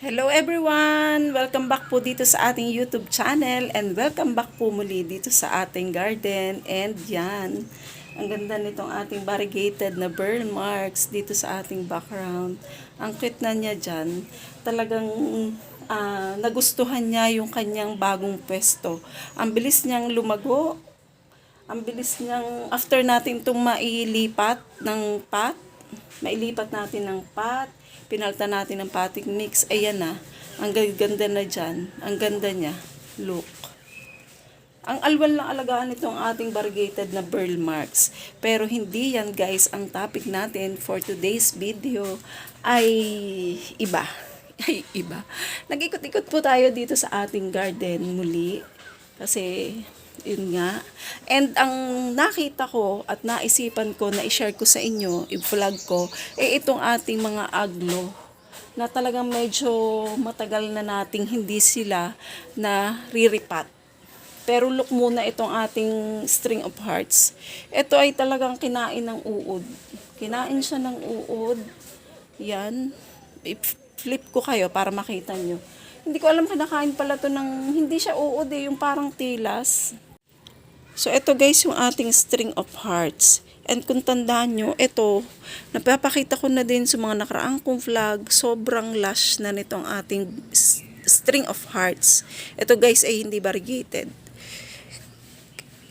Hello everyone! Welcome back po dito sa ating YouTube channel and welcome back po muli dito sa ating garden and yan. Ang ganda nitong ating variegated na burn marks dito sa ating background. Ang cute na niya dyan. Talagang ah, nagustuhan niya yung kanyang bagong pwesto. Ang bilis niyang lumago. Ang bilis niyang after natin itong mailipat ng pot, mailipat natin ng pot, pinalta natin ng potting mix, ayan na, ang ganda na dyan, ang ganda niya, look. Ang alwan lang alagaan nitong ating variegated na burl marks. Pero hindi yan guys, ang topic natin for today's video ay iba. Ay iba. Nag-ikot-ikot po tayo dito sa ating garden muli. Kasi yun nga. And ang nakita ko at naisipan ko na i-share ko sa inyo, i-vlog ko, eh itong ating mga aglo na talagang medyo matagal na nating hindi sila na riripat. Pero look muna itong ating string of hearts. Ito ay talagang kinain ng uod. Kinain siya ng uod. Yan. I-flip ko kayo para makita nyo. Hindi ko alam kinakain pala to ng, hindi siya uod eh, yung parang tilas. So, ito guys yung ating string of hearts. And kung tandaan nyo, ito, napapakita ko na din sa mga nakaraang kong vlog, sobrang lush na nitong ating string of hearts. Ito guys ay hindi variegated.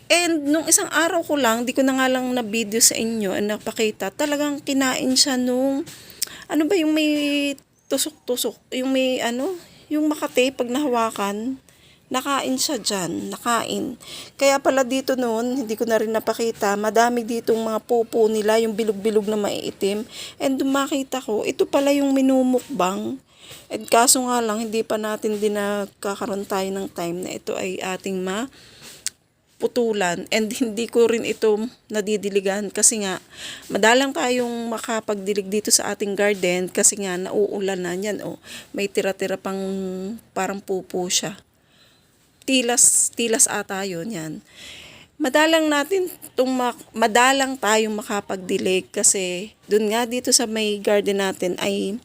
And nung isang araw ko lang, di ko na nga lang na video sa inyo and napakita, talagang kinain siya nung, ano ba yung may tusok-tusok, yung may ano, yung makate pag nahawakan, nakain siya dyan, nakain. Kaya pala dito noon, hindi ko na rin napakita, madami ditong mga pupo nila, yung bilog-bilog na maiitim. And dumakita ko, ito pala yung minumukbang. And kaso nga lang, hindi pa natin din nakakaroon tayo ng time na ito ay ating ma putulan and hindi ko rin ito nadidiligan kasi nga madalang tayong makapagdilig dito sa ating garden kasi nga nauulan na yan oh. May tira-tira pang parang pupo siya. Tilas tilas ata yun yan. Madalang natin tung madalang tayong makapagdilig kasi dun nga dito sa may garden natin ay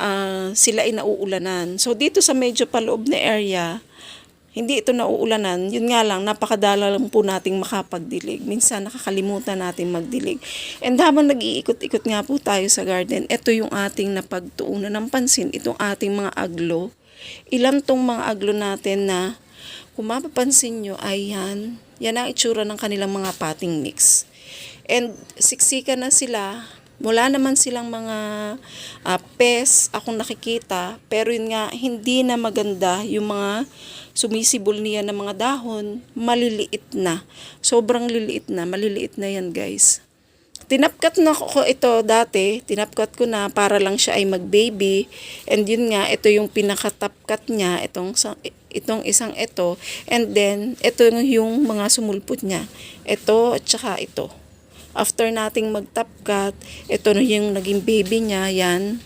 ah, sila ay nauulanan. So dito sa medyo paloob na area hindi ito nauulanan, yun nga lang, napakadala lang po nating makapagdilig. Minsan nakakalimutan natin magdilig. And habang nag-iikot-ikot nga po tayo sa garden, ito yung ating napagtuunan ng pansin, itong ating mga aglo. Ilan tong mga aglo natin na, kung mapapansin nyo, ay yan, yan ang itsura ng kanilang mga potting mix. And siksika na sila, wala naman silang mga uh, pes akong nakikita, pero yun nga, hindi na maganda yung mga sumisibol niya ng mga dahon, maliliit na. Sobrang liliit na, maliliit na yan guys. Tinapkat na ko ito dati, tinapkat ko na para lang siya ay mag-baby. And yun nga, ito yung pinakatapkat niya, itong, itong isang ito. And then, ito yung mga sumulpot niya. Ito at saka ito. After nating magtapkat, ito na yung naging baby niya, yan.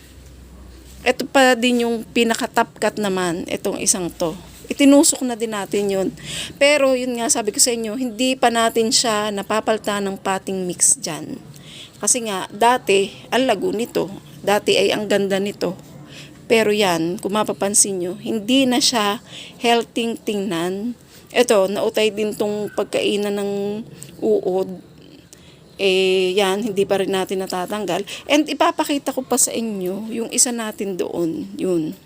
Ito pa din yung pinakatapkat naman, itong isang to itinusok na din natin yun. Pero yun nga sabi ko sa inyo, hindi pa natin siya napapalta ng potting mix dyan. Kasi nga, dati, ang lago nito. Dati ay ang ganda nito. Pero yan, kung mapapansin nyo, hindi na siya healthy tingnan. Ito, nautay din tong pagkainan ng uod. Eh, yan, hindi pa rin natin natatanggal. And ipapakita ko pa sa inyo, yung isa natin doon, yun.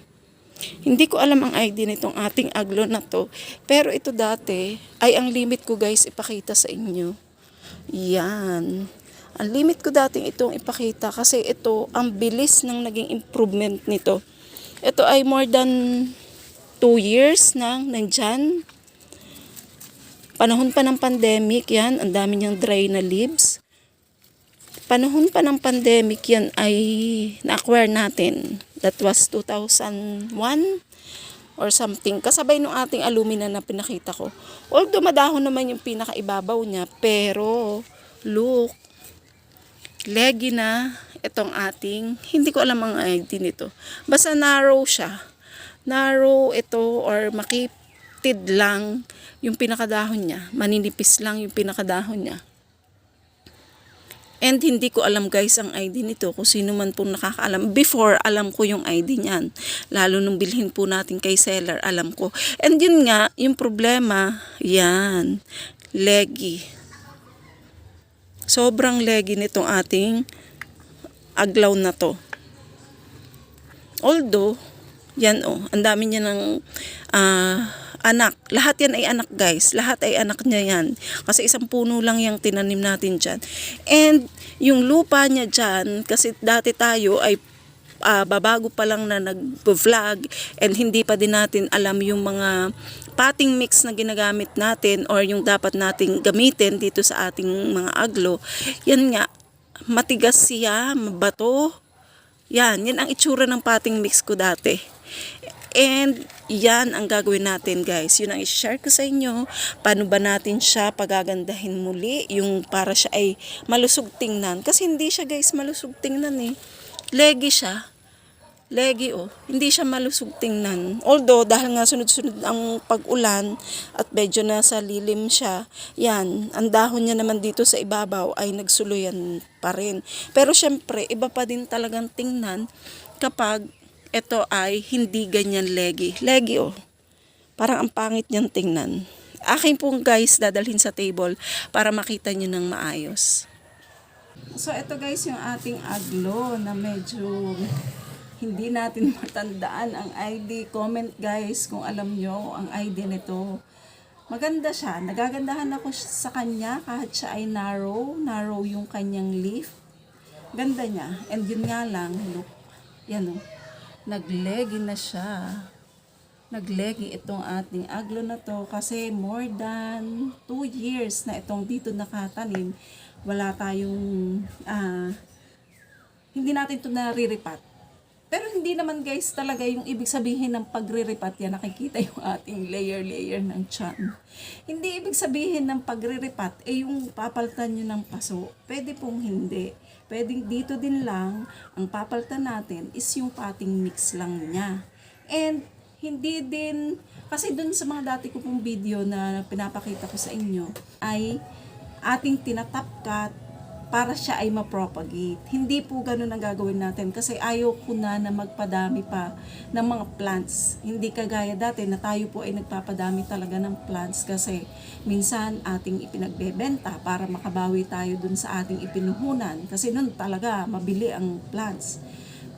Hindi ko alam ang ID nitong ating aglo na to. Pero ito dati, ay ang limit ko guys ipakita sa inyo. Yan. Ang limit ko dating itong ipakita kasi ito, ang bilis ng naging improvement nito. Ito ay more than 2 years nang nandyan. Panahon pa ng pandemic yan, ang dami niyang dry na leaves. Panahon pa ng pandemic yan ay na-acquire natin That was 2001 or something. Kasabay nung ating alumina na pinakita ko. Although madahon naman yung pinakaibabaw niya, pero look, leggy na itong ating, hindi ko alam ang ID nito. Basta narrow siya. Narrow ito or makitid lang yung pinakadahon niya. Maninipis lang yung pinakadahon niya. And hindi ko alam guys ang ID nito kung sino man pong nakakaalam. Before, alam ko yung ID niyan. Lalo nung bilhin po natin kay seller, alam ko. And yun nga, yung problema, yan, leggy. Sobrang leggy nitong ating aglaw na to. Although, yan oh, ang dami niya ng ah, anak. Lahat yan ay anak guys. Lahat ay anak niya yan. Kasi isang puno lang yung tinanim natin dyan. And yung lupa niya dyan, kasi dati tayo ay ah, babago pa lang na nag-vlog and hindi pa din natin alam yung mga potting mix na ginagamit natin or yung dapat nating gamitin dito sa ating mga aglo. Yan nga, matigas siya, mabato, yan, yan ang itsura ng potting mix ko dati. And yan ang gagawin natin guys. Yun ang i-share ko sa inyo. Paano ba natin siya pagagandahin muli? Yung para siya ay malusog tingnan. Kasi hindi siya guys malusog tingnan eh. Legi siya. Legi oh. Hindi siya malusog tingnan. Although dahil nga sunod-sunod ang pag-ulan at medyo nasa lilim siya, yan, ang dahon niya naman dito sa ibabaw ay nagsuluyan pa rin. Pero syempre, iba pa din talagang tingnan kapag ito ay hindi ganyan legi. Legi oh. Parang ang pangit niyang tingnan. Akin pong guys dadalhin sa table para makita niyo ng maayos. So ito guys yung ating aglo na medyo hindi natin matandaan ang ID. Comment guys kung alam nyo ang ID nito. Maganda siya. Nagagandahan ako sa kanya kahit siya ay narrow. Narrow yung kanyang leaf. Ganda niya. And yun nga lang, look. Yan o. Naglegi na siya. Naglegi itong ating aglo na to kasi more than 2 years na itong dito nakatanim. Wala tayong ah, hindi natin ito nariripat. Pero hindi naman guys talaga yung ibig sabihin ng pagre-repat yan, nakikita yung ating layer-layer ng chan. Hindi ibig sabihin ng pagre-repat, eh yung papalitan nyo ng paso. Pwede pong hindi. Pwede dito din lang, ang papalitan natin is yung potting mix lang niya. And hindi din, kasi dun sa mga dati ko pong video na pinapakita ko sa inyo, ay ating tinatap cut para siya ay ma-propagate. Hindi po ganun ang gagawin natin kasi ayaw ko na na magpadami pa ng mga plants. Hindi kagaya dati na tayo po ay nagpapadami talaga ng plants kasi minsan ating ipinagbebenta para makabawi tayo dun sa ating ipinuhunan kasi nun talaga mabili ang plants.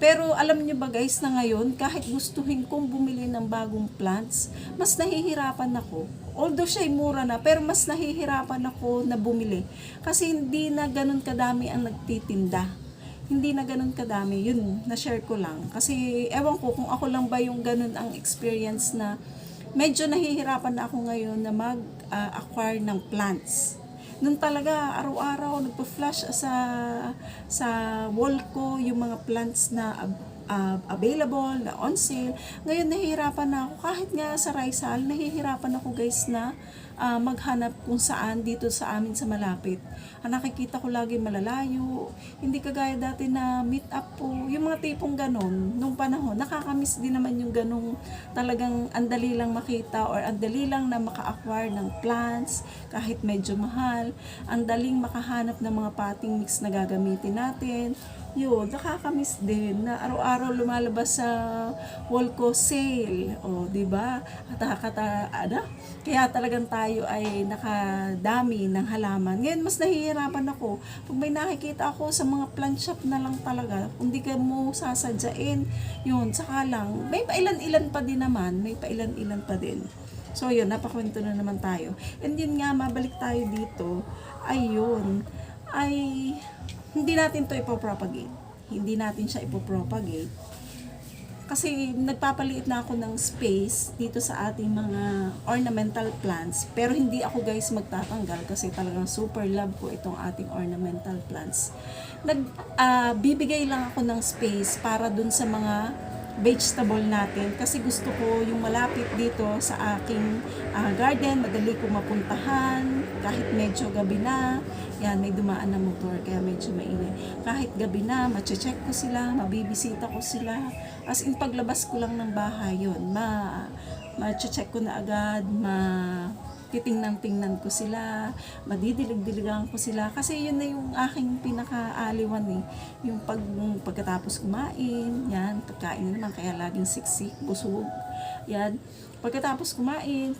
Pero alam niyo ba guys na ngayon, kahit gustuhin kong bumili ng bagong plants, mas nahihirapan ako. Although siya ay mura na, pero mas nahihirapan ako na bumili. Kasi hindi na ganun kadami ang nagtitinda. Hindi na ganun kadami. Yun, na-share ko lang. Kasi ewan ko kung ako lang ba yung ganun ang experience na medyo nahihirapan na ako ngayon na mag-acquire ng plants nun talaga araw-araw nagpa-flash sa sa wall ko yung mga plants na ab- available, na on sale. Ngayon nahihirapan na ako kahit nga sa Rizal, nahihirapan ako guys na ah, maghanap kung saan dito sa amin sa malapit. Ang nakikita ko lagi malalayo. Hindi kagaya dati na meet up po. Yung mga tipong ganon, nung panahon, nakakamiss din naman yung ganong talagang andali lang makita or andali lang na maka-acquire ng plants kahit medyo mahal. Ang daling makahanap ng mga potting mix na gagamitin natin. Yun, nakakamiss din na araw-araw lumalabas sa wall ko sale. O, di ba? At nakakata, ano? Kaya talagang tayo ay nakadami ng halaman. Ngayon, mas nahihirapan ako. Pag may nakikita ako sa mga plant shop na lang talaga, kung di ka mo sasadyain, yun, saka lang. May pailan-ilan pa din naman. May pailan-ilan pa din. So, yun, napakwento na naman tayo. And yun nga, mabalik tayo dito. Ayun, ay hindi natin to ipopropagate. Hindi natin siya ipopropagate. Kasi nagpapaliit na ako ng space dito sa ating mga ornamental plants. Pero hindi ako guys magtatanggal kasi talagang super love ko itong ating ornamental plants. Nag, ah, bibigay lang ako ng space para dun sa mga vegetable natin kasi gusto ko yung malapit dito sa aking ah, garden, madali ko mapuntahan kahit medyo gabi na. Yan, may dumaan na motor kaya medyo mainit. Kahit gabi na, mache-check ko sila, mabibisita ko sila. As in, paglabas ko lang ng bahay yun, ma, ma-check ko na agad, ma, titingnan-tingnan ko sila, madidilig-diligan ko sila kasi yun na yung aking pinakaaliwan eh. Yung pag pagkatapos kumain, yan, pagkain na naman kaya laging siksik, busog. Yan. Pagkatapos kumain,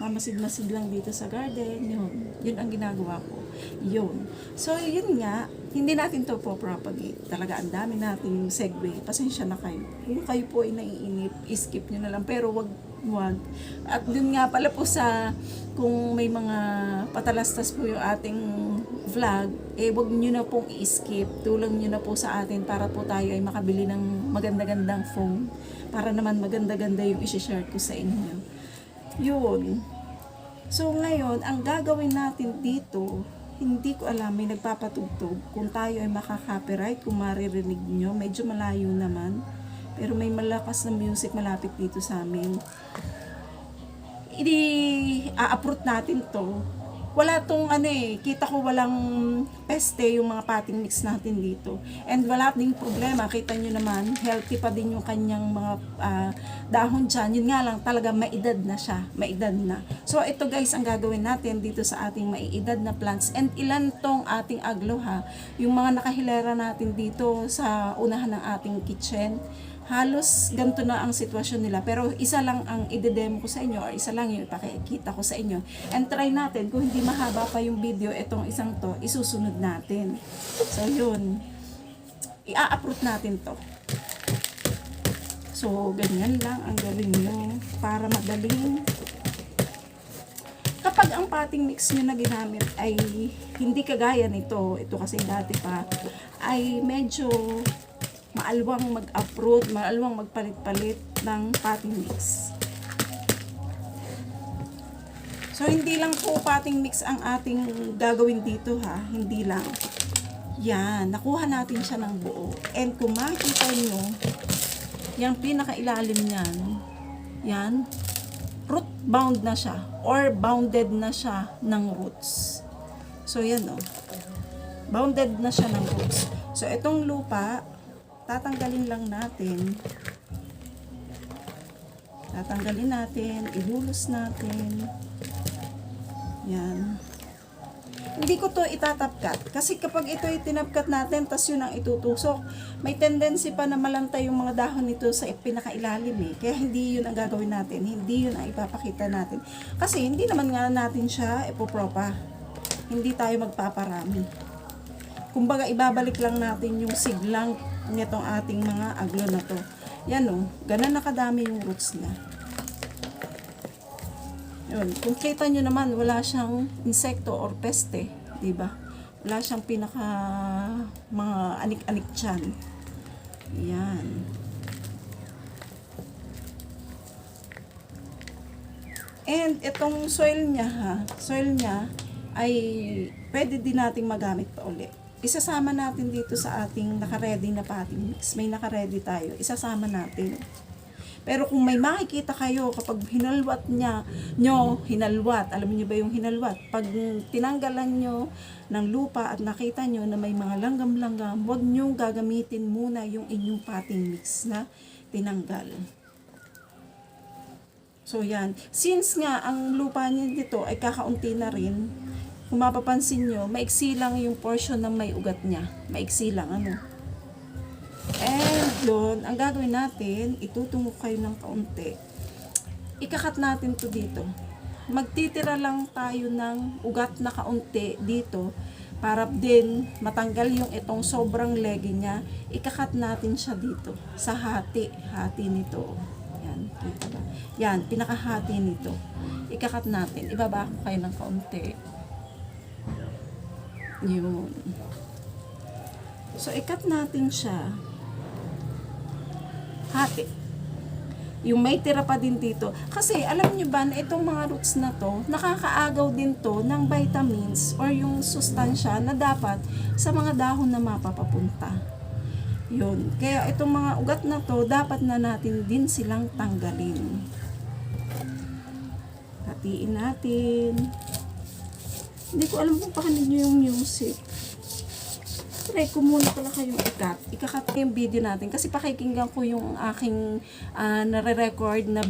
mamasid-masid lang dito sa garden, yun. Yun ang ginagawa ko. Yun. So, yun nga, hindi natin to po propagate. Talaga, ang dami nating segue. Pasensya na kayo. Kung kayo po ay naiinip, skip nyo na lang. Pero wag, wag. At dun nga pala po sa, kung may mga patalastas po yung ating vlog, eh wag nyo na pong i-skip. Tulong nyo na po sa atin para po tayo ay makabili ng maganda-gandang phone. Para naman maganda-ganda yung isi-share ko sa inyo. Yun. So ngayon, ang gagawin natin dito, hindi ko alam, may nagpapatugtog. Kung tayo ay makaka-copyright, kung maririnig nyo, medyo malayo naman. Pero may malakas na music malapit dito sa amin. I-uproot natin to. Wala tong ano eh, kita ko walang peste yung mga potting mix natin dito. And wala ding problema, kita nyo naman, healthy pa din yung kanyang mga ah, dahon dyan. Yun nga lang, talaga maedad na siya, maedad na. So ito guys, ang gagawin natin dito sa ating maiedad na plants. And ilan tong ating aglo ha, yung mga nakahilera natin dito sa unahan ng ating kitchen halos ganito na ang sitwasyon nila. Pero isa lang ang ide-demo ko sa inyo or isa lang yung ipakikita ko sa inyo. And try natin, kung hindi mahaba pa yung video, itong isang to, isusunod natin. So yun, i-upload natin to. So, ganyan lang ang gawin nyo para madaling kapag ang potting mix nyo na ginamit ay hindi kagaya nito, ito kasi dati pa, ay medyo maalwang mag-uproot, maalwang magpalit-palit ng potting mix. So, hindi lang po potting mix ang ating gagawin dito ha, hindi lang. Yan, nakuha natin siya ng buo. And kung makikita nyo, yung pinakailalim niyan, yan, root bound na siya or bounded na siya ng roots. So, yan o. Bounded na siya ng roots. So, itong lupa, tatanggalin lang natin. Tatanggalin natin, ihulos natin. Yan. Hindi ko to itatapkat. Kasi kapag ito ay tinapkat natin, tas yun ang itutusok, may tendency pa na malantay yung mga dahon nito sa pinakailalim eh. Kaya hindi yun ang gagawin natin. Hindi yun ang ipapakita natin. Kasi hindi naman nga natin siya ipopropa. Hindi tayo magpaparami. Kumbaga, ibabalik lang natin yung siglang nitong ating mga aglo na to. Yan o, ganun nakadami yung roots niya. Yun. Kung kita nyo naman, wala siyang insekto or peste, di ba? Wala siyang pinaka mga anik-anik dyan. Yan. And itong soil niya ha, soil niya ay pwede din nating magamit pa ulit. Isasama natin dito sa ating naka-ready na potting mix. May naka-ready tayo. Isasama natin. Pero kung may makikita kayo kapag hinalwat niya, nyo, hinalwat, alam niyo ba yung hinalwat? Pag tinanggalan nyo ng lupa at nakita nyo na may mga langgam-langgam, huwag nyo gagamitin muna yung inyong potting mix na tinanggal. So yan. Since nga ang lupa niya dito ay kakaunti na rin, kung mapapansin nyo, maiksi lang yung portion ng may ugat niya. Maiksi lang, ano. And yun, ang gagawin natin, itutungo kayo ng kaunti. Ikakat natin to dito. Magtitira lang tayo ng ugat na kaunti dito para din matanggal yung itong sobrang legi niya. Ikakat natin siya dito sa hati. Hati nito. Yan, kita ba? Yan, pinakahati nito. Ikakat natin. Ibaba ko kayo ng kaunti. Yun. So, ikat natin siya. Hati. Yung may tira pa din dito. Kasi, alam nyo ba na itong mga roots na to, nakakaagaw din to ng vitamins or yung sustansya na dapat sa mga dahon na mapapapunta. Yun. Kaya itong mga ugat na to, dapat na natin din silang tanggalin. Hatiin natin. Hindi ko alam kung pakinig nyo yung music. Try ko muna pala kayong ikat. Ikakat yung video natin kasi pakikinggan ko yung aking ah, nare-record na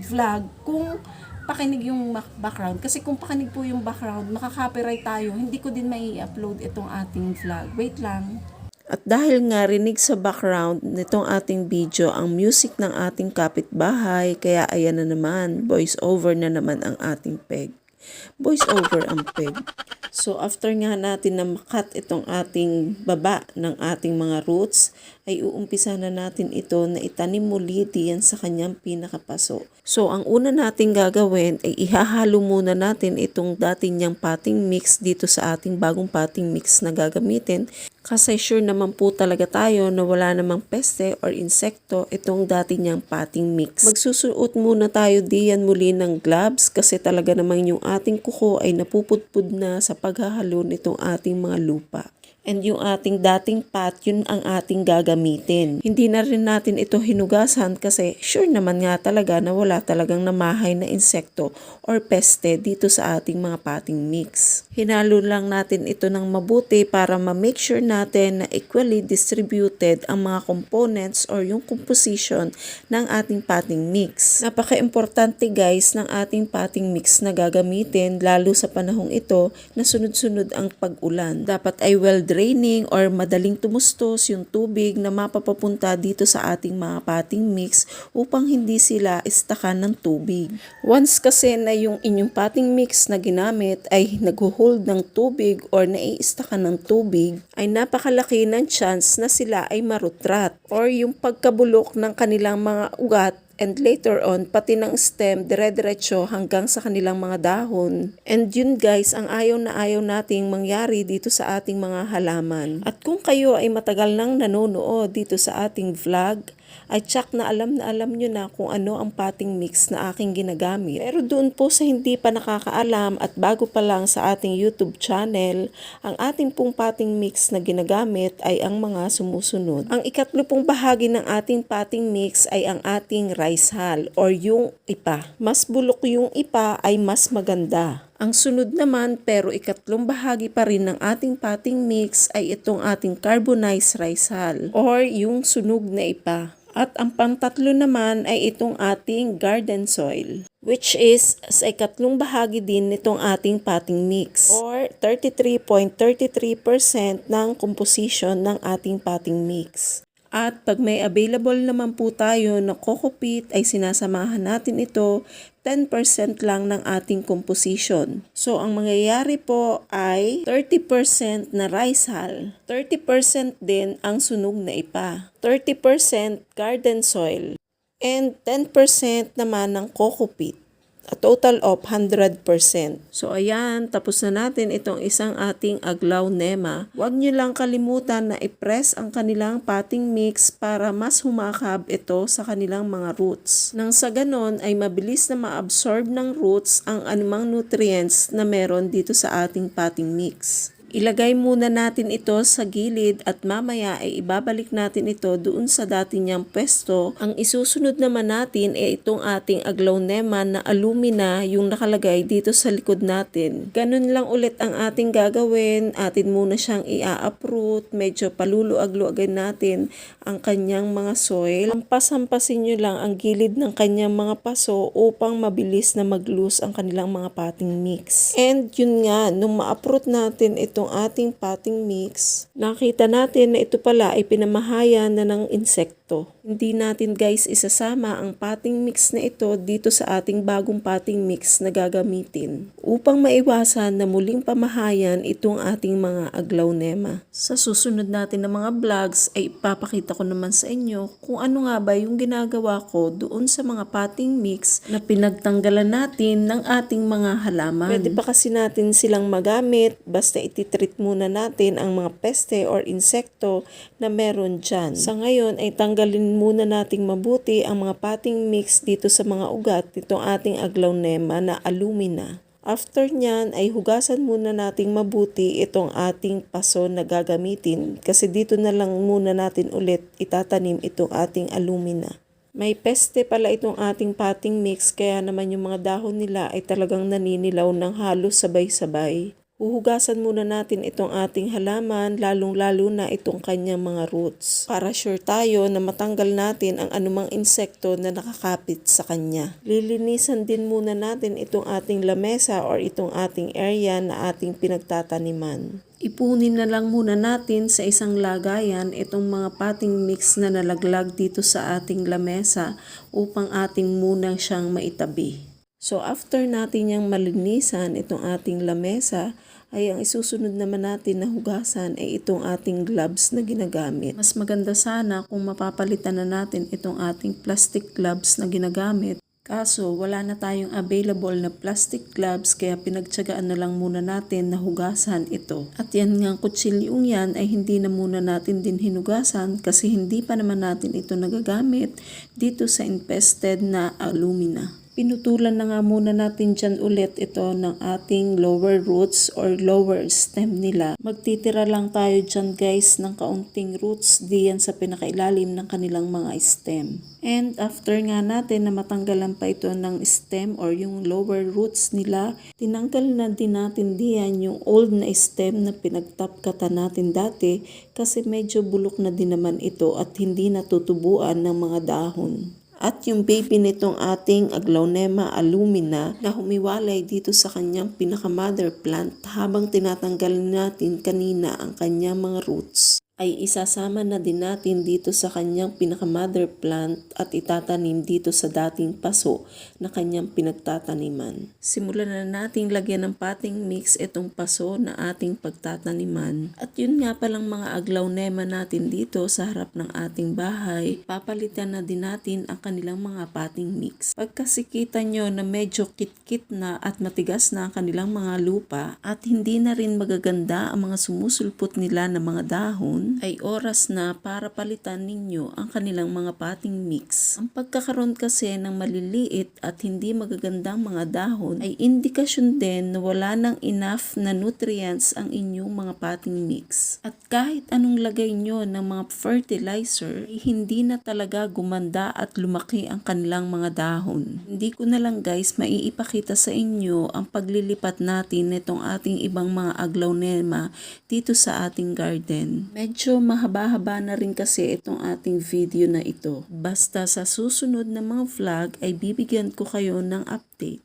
vlog kung pakinig yung background. Kasi kung pakinig po yung background, makaka-copyright tayo. Hindi ko din mai upload itong ating vlog. Wait lang. At dahil nga rinig sa background nitong ating video ang music ng ating kapitbahay, kaya ayan na naman, voice over na naman ang ating peg. Voice over ang peg. So after nga natin na makat itong ating baba ng ating mga roots, ay uumpisa na natin ito na itanim muli diyan sa kanyang pinakapaso. So ang una nating gagawin ay ihahalo muna natin itong dati niyang potting mix dito sa ating bagong potting mix na gagamitin kasi sure naman po talaga tayo na wala namang peste or insekto itong dati niyang potting mix. Magsusuot muna tayo diyan muli ng gloves kasi talaga namang yung ating kuko ay napupudpud na sa paghahalo nitong ating mga lupa. And yung ating dating pot, yun ang ating gagamitin. Hindi na rin natin ito hinugasan kasi sure naman nga talaga na wala talagang namahay na insekto or peste dito sa ating mga potting mix. Hinalo lang natin ito ng mabuti para ma-make sure natin na equally distributed ang mga components or yung composition ng ating potting mix. Napaka-importante guys ng ating potting mix na gagamitin lalo sa panahong ito na sunod-sunod ang pag-ulan. Dapat ay well draining or madaling tumustos yung tubig na mapapapunta dito sa ating mga potting mix upang hindi sila istakan ng tubig. Once kasi na yung inyong potting mix na ginamit ay nagho-hold ng tubig or naiistakan ng tubig, ay napakalaki ng chance na sila ay marutrat or yung pagkabulok ng kanilang mga ugat and later on, pati ng stem, dire-diretso hanggang sa kanilang mga dahon. And yun guys, ang ayaw na ayaw nating mangyari dito sa ating mga halaman. At kung kayo ay matagal nang nanonood dito sa ating vlog, ay tsak na alam na alam nyo na kung ano ang potting mix na aking ginagamit. Pero doon po sa hindi pa nakakaalam at bago pa lang sa ating YouTube channel, ang ating pong potting mix na ginagamit ay ang mga sumusunod. Ang ikatlo pong bahagi ng ating potting mix ay ang ating rice hull or yung ipa. Mas bulok yung ipa ay mas maganda. Ang sunod naman pero ikatlong bahagi pa rin ng ating potting mix ay itong ating carbonized rice hull or yung sunog na ipa. At ang pangtatlo naman ay itong ating garden soil which is sa ikatlong bahagi din nitong ating potting mix or 33.33% ng composition ng ating potting mix. At pag may available naman po tayo na coco peat ay sinasamahan natin ito 10% lang ng ating composition. So ang mangyayari po ay 30% na rice hull, 30% din ang sunog na ipa, 30% garden soil, and 10% naman ng coco peat. A total of 100%. So ayan, tapos na natin itong isang ating aglaw nema. Huwag nyo lang kalimutan na i-press ang kanilang potting mix para mas humakab ito sa kanilang mga roots. Nang sa ganon ay mabilis na ma-absorb ng roots ang anumang nutrients na meron dito sa ating potting mix. Ilagay muna natin ito sa gilid at mamaya ay ibabalik natin ito doon sa dati niyang pwesto. Ang isusunod naman natin ay itong ating aglaonema na alumina yung nakalagay dito sa likod natin. Ganun lang ulit ang ating gagawin. Atin muna siyang i-uproot. Medyo paluluag-luagin natin ang kanyang mga soil. Hampas-hampasin nyo lang ang gilid ng kanyang mga paso upang mabilis na mag-loose ang kanilang mga potting mix. And yun nga, nung ma-uproot natin itong ating potting mix, nakita natin na ito pala ay pinamahayan na ng insekto. Hindi natin guys isasama ang potting mix na ito dito sa ating bagong potting mix na gagamitin upang maiwasan na muling pamahayan itong ating mga aglaonema. Sa susunod natin na mga vlogs ay ipapakita ko naman sa inyo kung ano nga ba yung ginagawa ko doon sa mga potting mix na pinagtanggalan natin ng ating mga halaman. Pwede pa kasi natin silang magamit basta ititreat muna natin ang mga peste or insekto na meron dyan. Sa ngayon ay tanggalin muna nating mabuti ang mga potting mix dito sa mga ugat nitong ating aglaonema na alumina. After nyan ay hugasan muna nating mabuti itong ating paso na gagamitin kasi dito na lang muna natin ulit itatanim itong ating alumina. May peste pala itong ating potting mix kaya naman yung mga dahon nila ay talagang naninilaw ng halos sabay-sabay. Huhugasan muna natin itong ating halaman, lalong-lalo na itong kanyang mga roots. Para sure tayo na matanggal natin ang anumang insekto na nakakapit sa kanya. Lilinisan din muna natin itong ating lamesa or itong ating area na ating pinagtataniman. Ipunin na lang muna natin sa isang lagayan itong mga pating mix na nalaglag dito sa ating lamesa upang ating munang siyang maitabi. So after natin yung malinisan itong ating lamesa, ay ang isusunod naman natin na hugasan ay itong ating gloves na ginagamit. Mas maganda sana kung mapapalitan na natin itong ating plastic gloves na ginagamit. Kaso wala na tayong available na plastic gloves kaya pinagtsagaan na lang muna natin na hugasan ito. At yan nga kutsilyong yan ay hindi na muna natin din hinugasan kasi hindi pa naman natin ito nagagamit dito sa infested na alumina. Pinutulan na nga muna natin dyan ulit ito ng ating lower roots or lower stem nila. Magtitira lang tayo dyan guys ng kaunting roots diyan sa pinakailalim ng kanilang mga stem. And after nga natin na matanggalan pa ito ng stem or yung lower roots nila, tinanggal na din natin diyan yung old na stem na pinagtapkatan natin dati kasi medyo bulok na din naman ito at hindi natutubuan ng mga dahon. At yung baby nitong ating Aglaonema alumina na humiwalay dito sa kanyang pinaka-mother plant habang tinatanggal natin kanina ang kanyang mga roots ay isasama na din natin dito sa kanyang pinaka-mother plant at itatanim dito sa dating paso na kanyang pinagtataniman. Simulan na nating lagyan ng pating mix itong paso na ating pagtataniman. At yun nga palang mga aglaonema natin dito sa harap ng ating bahay, papalitan na din natin ang kanilang mga pating mix. Pagkasikita nyo na medyo kit-kit na at matigas na ang kanilang mga lupa at hindi na rin magaganda ang mga sumusulpot nila na mga dahon, ay oras na para palitan ninyo ang kanilang mga pating mix. Ang pagkakaroon kasi ng maliliit at hindi magagandang mga dahon ay indikasyon din na wala nang enough na nutrients ang inyong mga pating mix. At kahit anong lagay nyo ng mga fertilizer, ay hindi na talaga gumanda at lumaki ang kanilang mga dahon. Hindi ko na lang guys maiipakita sa inyo ang paglilipat natin nitong ating ibang mga aglaonema dito sa ating garden. Medyo mahaba-haba na rin kasi itong ating video na ito. Basta sa susunod na mga vlog ay bibigyan ko kayo ng update.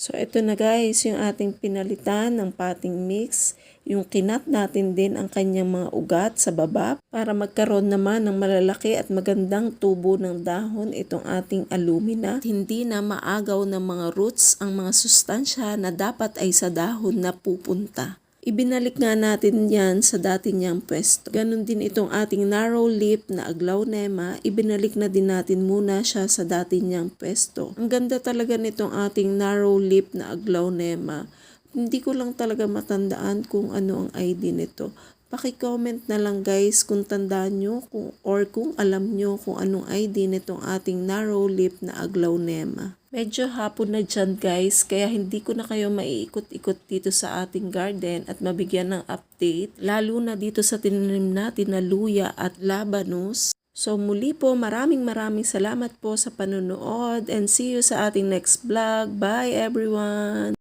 So ito na guys, yung ating pinalitan ng pating mix. Yung kinat natin din ang kanyang mga ugat sa baba para magkaroon naman ng malalaki at magandang tubo ng dahon itong ating alumina. At hindi na maagaw ng mga roots ang mga sustansya na dapat ay sa dahon na pupunta. Ibinalik nga natin yan sa dati niyang pwesto. Ganon din itong ating narrow lip na aglaonema, ibinalik na din natin muna siya sa dati niyang pwesto. Ang ganda talaga nitong ating narrow lip na aglaonema. Hindi ko lang talaga matandaan kung ano ang ID nito. Paki-comment na lang guys kung tandaan nyo kung, or kung alam nyo kung anong ID nitong ating narrow lip na aglaonema. Medyo hapon na dyan guys, kaya hindi ko na kayo maiikot-ikot dito sa ating garden at mabigyan ng update, lalo na dito sa tinanim natin na luya at labanos. So muli po, maraming maraming salamat po sa panonood and see you sa ating next vlog. Bye everyone!